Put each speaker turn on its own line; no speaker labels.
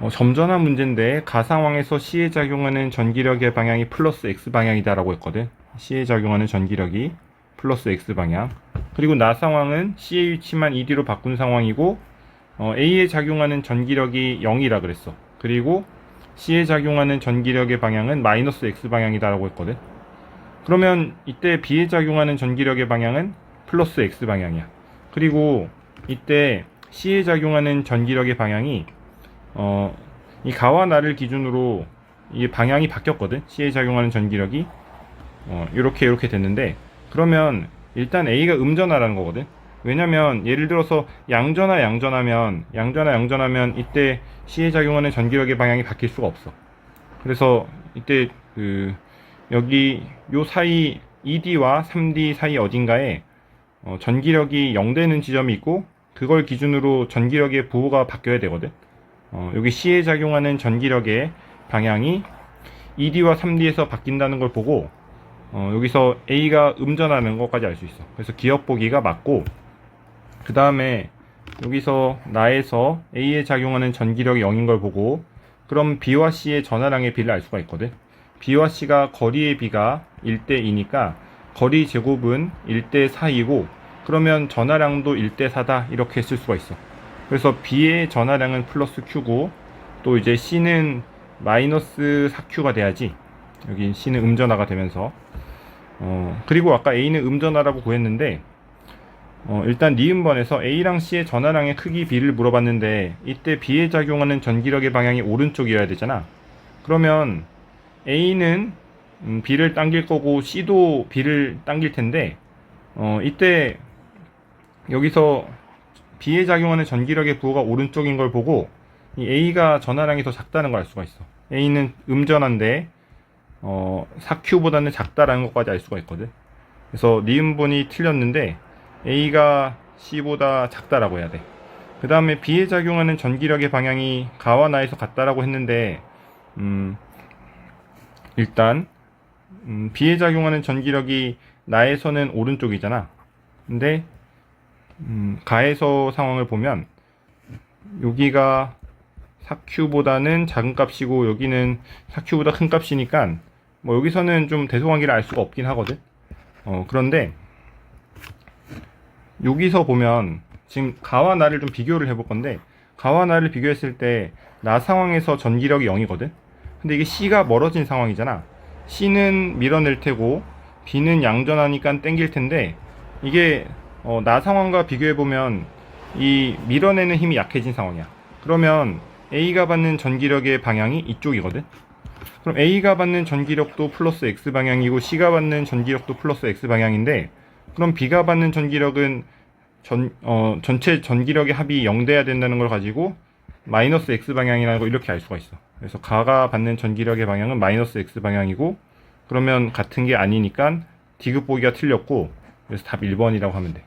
어, 점전한 문제인데 가 상황에서 C에 작용하는 전기력의 방향이 플러스 X 방향이다라고 했거든. C에 작용하는 전기력이 플러스 X 방향. 그리고 나 상황은 C의 위치만 ED로 바꾼 상황이고 어, A에 작용하는 전기력이 0이라 그랬어. 그리고 C에 작용하는 전기력의 방향은 마이너스 X 방향이다라고 했거든. 그러면 이때 B에 작용하는 전기력의 방향은 플러스 X 방향이야. 그리고 이때 C에 작용하는 전기력의 방향이 어, 이 가와 나를 기준으로 이 방향이 바뀌었거든. C에 작용하는 전기력이 어, 이렇게 이렇게 됐는데 그러면 일단 A가 음전하라는 거거든. 왜냐면 예를 들어서 양전하 양전하면 양전하 양전하면 이때 C에 작용하는 전기력의 방향이 바뀔 수가 없어. 그래서 이때 그 여기 요 사이 2D와 3D 사이 어딘가에 어, 전기력이 0되는 지점이 있고 그걸 기준으로 전기력의 부호가 바뀌어야 되거든. 어, 여기 C에 작용하는 전기력의 방향이 2D와 3D에서 바뀐다는 걸 보고 어, 여기서 A가 음전하는 것까지 알 수 있어. 그래서 기억 보기가 맞고 그 다음에 여기서 나에서 A에 작용하는 전기력이 0인 걸 보고 그럼 B와 C의 전화량의 비를 알 수가 있거든. B와 C가 거리의 비가 1대 2니까 거리 제곱은 1대 4이고 그러면 전화량도 1대 4다 이렇게 쓸 수가 있어. 그래서 B의 전화량은 플러스 Q고 또 이제 C는 마이너스 4Q가 돼야지. 여기 C는 음전화가 되면서 어 그리고 아까 A는 음전화라고 구했는데 어, 일단 니은번에서 A랑 C의 전화량의 크기 B를 물어봤는데 이때 B에 작용하는 전기력의 방향이 오른쪽이어야 되잖아. 그러면 A는 음, B를 당길 거고 C도 B를 당길 텐데 어, 이때 여기서 B에 작용하는 전기력의 부호가 오른쪽인 걸 보고 이 A가 전화량이 더 작다는 걸 알 수가 있어. A는 음전한데 어, 4Q보다는 작다라는 것까지 알 수가 있거든. 그래서 니은번이 틀렸는데 A가 C보다 작다라고 해야 돼. 그 다음에 B에 작용하는 전기력의 방향이 가와 나에서 같다라고 했는데, 음, 일단, 음, B에 작용하는 전기력이 나에서는 오른쪽이잖아. 근데, 음, 가에서 상황을 보면, 여기가 4Q보다는 작은 값이고, 여기는 4Q보다 큰 값이니까, 뭐, 여기서는 좀 대소관계를 알 수가 없긴 하거든. 어, 그런데, 여기서 보면 지금 가와 나를 좀 비교를 해볼 건데 가와 나를 비교했을 때 나 상황에서 전기력이 0이거든 근데 이게 C가 멀어진 상황이잖아 C는 밀어낼 테고 B는 양전하니까 땡길 텐데 이게 어, 나 상황과 비교해 보면 이 밀어내는 힘이 약해진 상황이야 그러면 A가 받는 전기력의 방향이 이쪽이거든 그럼 A가 받는 전기력도 플러스 X 방향이고 C가 받는 전기력도 플러스 X 방향인데 그럼 B가 받는 전기력은 전, 어, 전체 전기력의 합이 0 돼야 된다는 걸 가지고 마이너스 X 방향이라는 걸 이렇게 알 수가 있어. 그래서 가가 받는 전기력의 방향은 마이너스 X 방향이고 그러면 같은 게 아니니까 디귿 보기가 틀렸고 그래서 답 1번이라고 하면 돼.